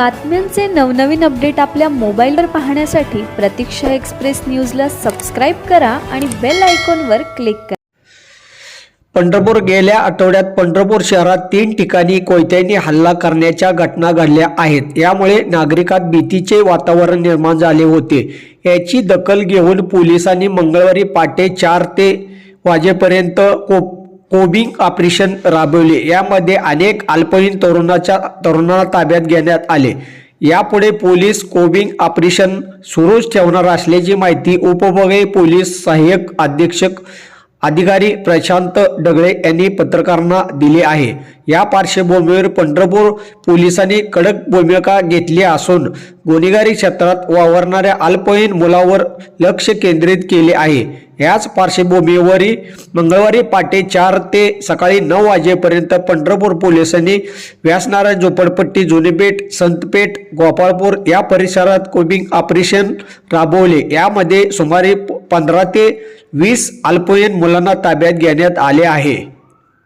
बातम्यांचे नवनवीन अपडेट आपल्या मोबाईलवर पाहण्यासाठी प्रतीक्षा एक्सप्रेस न्यूजला सबस्क्राईब करा आणि बेल आयकॉनवर क्लिक करा. पंढरपूर गेल्या आठवड्यात पंढरपूर शहरात तीन ठिकाणी कोयत्यांनी हल्ला करण्याच्या घटना घडल्या आहेत. यामुळे नागरिकात भीतीचे वातावरण निर्माण झाले होते. याची दखल घेऊन पोलिसांनी मंगळवारी पहाटे चार ते वाजेपर्यंत कोप कोबिंग ऑपरेशन राबवले. यामध्ये अनेक अल्पवयीन तरुणाच्या तरुणाला ताब्यात घेण्यात आले. यापुढे पोलीस कोबिंग ऑपरेशन सुरूच ठेवणार असल्याची माहिती उपभोगाई पोलीस सहाय्यक अधीक्षक अधिकारी प्रशांत डगळे यांनी पत्रकारांना दिले आहे. या पार्श्वभूमीवर पंढरपूर पोलिसांनी कडक भूमिका घेतली असून गुन्हेगारी क्षेत्रात वावरणाऱ्या अल्पवयीन मुलावर लक्ष केंद्रित केले आहे. याच पार्श्वभूमीवरही मंगळवारी पहाटे चार ते सकाळी नऊ वाजेपर्यंत पंढरपूर पोलिसांनी व्यासनारा झोपडपट्टी जुनीपेठ संतपेठ गोपाळपूर या परिसरात कोबिंग ऑपरेशन राबवले. यामध्ये सुमारे पंधरा ते वीस अल्पवयीन मुलांना ताब्यात घेण्यात आले आहे.